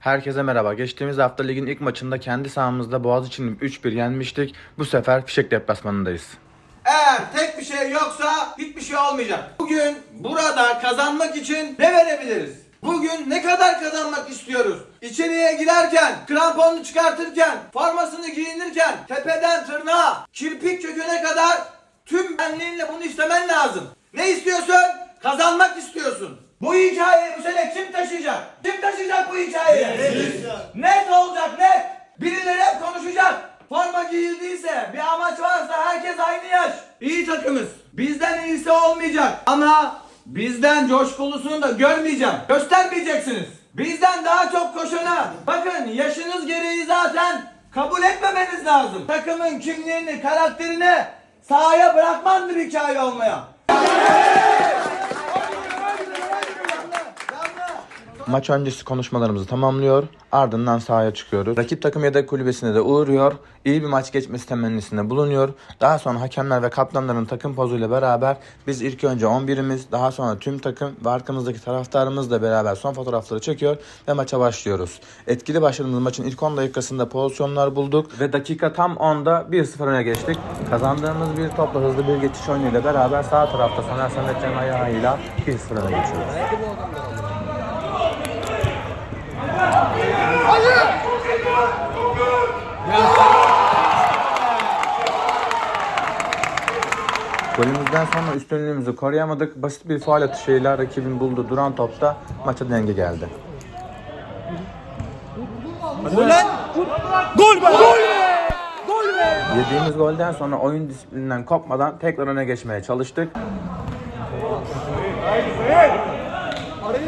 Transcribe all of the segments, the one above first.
Herkese merhaba. Geçtiğimiz hafta ligin ilk maçında kendi sahamızda Boğaziçi'ni 3-1 yenmiştik. Bu sefer Fişek deplasmanındayız. Eğer tek bir şey yoksa hiçbir şey olmayacak. Bugün burada kazanmak için ne verebiliriz? Bugün ne kadar kazanmak istiyoruz? İçeriye girerken, kramponunu çıkartırken, formasını giyinirken, tepeden tırnağa, kirpik köküne kadar tüm benliğinle bunu istemen lazım. Ne istiyorsun? Kazanmak istiyorsun. Bu hikayeyi bu sene kim taşıyacak? Kim taşıyacak bu hikayeyi? Net olacak net. Birileri hep konuşacak. Forma giyildiyse, bir amaç varsa herkes aynı yaş. İyi takımız. Bizden iyisi olmayacak. Ama bizden coşkulusunu da görmeyeceğim. Göstermeyeceksiniz. Bizden daha çok koşana. Bakın yaşınız gereği zaten kabul etmemeniz lazım. Takımın kimliğini, karakterini sahaya bırakmandır hikaye olmaya. Maç öncesi konuşmalarımızı tamamlıyor. Ardından sahaya çıkıyoruz. Rakip takım yedek kulübesine de uğruyor. İyi bir maç geçmesi temennisinde bulunuyor. Daha sonra hakemler ve kaptanların takım pozuyla beraber biz ilk önce 11'imiz daha sonra tüm takım ve arkamızdaki taraftarımızla beraber son fotoğrafları çekiyor ve maça başlıyoruz. Etkili başladığımız maçın ilk 10 dakikasında pozisyonlar bulduk ve dakika tam 10'da 1-0 öne geçtik. Kazandığımız bir topla hızlı bir geçiş oyunuyla beraber sağ tarafta Soner Sametcan ayağıyla 1-0 öne geçiyoruz. Golümüzden sonra üstünlüğümüzü koruyamadık. Basit bir faal atışıyla rakibin bulduğu duran topta maça denge geldi. Yediğimiz golden sonra oyun disiplininden kopmadan tekrar öne geçmeye çalıştık. Abi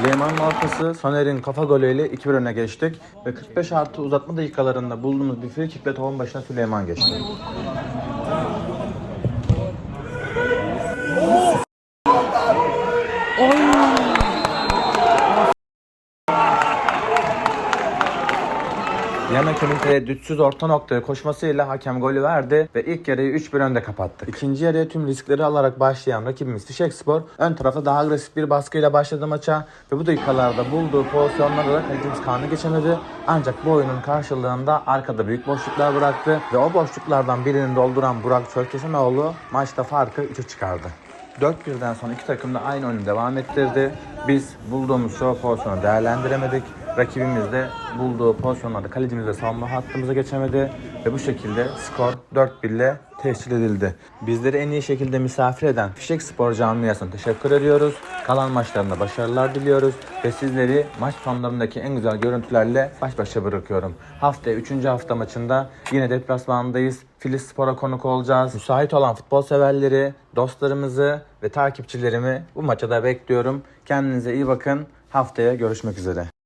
Süleyman'ın ortası Soner'in kafa golüyle 2-1 öne geçtik ve 45 artı uzatma dakikalarında bulduğumuz bir free kickle topun başına Süleyman geçti. Yan hakemin tereddütsüz orta noktaya koşmasıyla hakem golü verdi ve ilk yarıyı 3-1 önde kapattık. İkinci yarıya tüm riskleri alarak başlayan rakibimiz Fişekspor ön tarafta daha agresif bir baskıyla başladı maça ve bu dakikalarda bulduğu pozisyonlarda da kalecimiz Kaan'ı geçemedi. Ancak bu oyunun karşılığında arkada büyük boşluklar bıraktı ve o boşluklardan birini dolduran Burak Çölkesenoğlu maçta farkı 3'e çıkardı. 4-1'den sonra iki takım da aynı oyunu devam ettirdi. Biz bulduğumuz çoğu pozisyonu değerlendiremedik. Rakibimiz de bulduğu pozisyonlarda kalecimiz de savunma hattımıza geçemedi. Ve bu şekilde skor 4-1 ile tescil edildi. Bizleri en iyi şekilde misafir eden Fişek Spor camiasına teşekkür ediyoruz. Kalan maçlarında başarılar diliyoruz. Ve sizleri maç sonlarındaki en güzel görüntülerle baş başa bırakıyorum. Haftaya 3. hafta maçında yine deplasmandayız. Filiz Spor'a konuk olacağız. Müsait olan futbol severleri, dostlarımızı ve takipçilerimi bu maça da bekliyorum. Kendinize iyi bakın. Haftaya görüşmek üzere.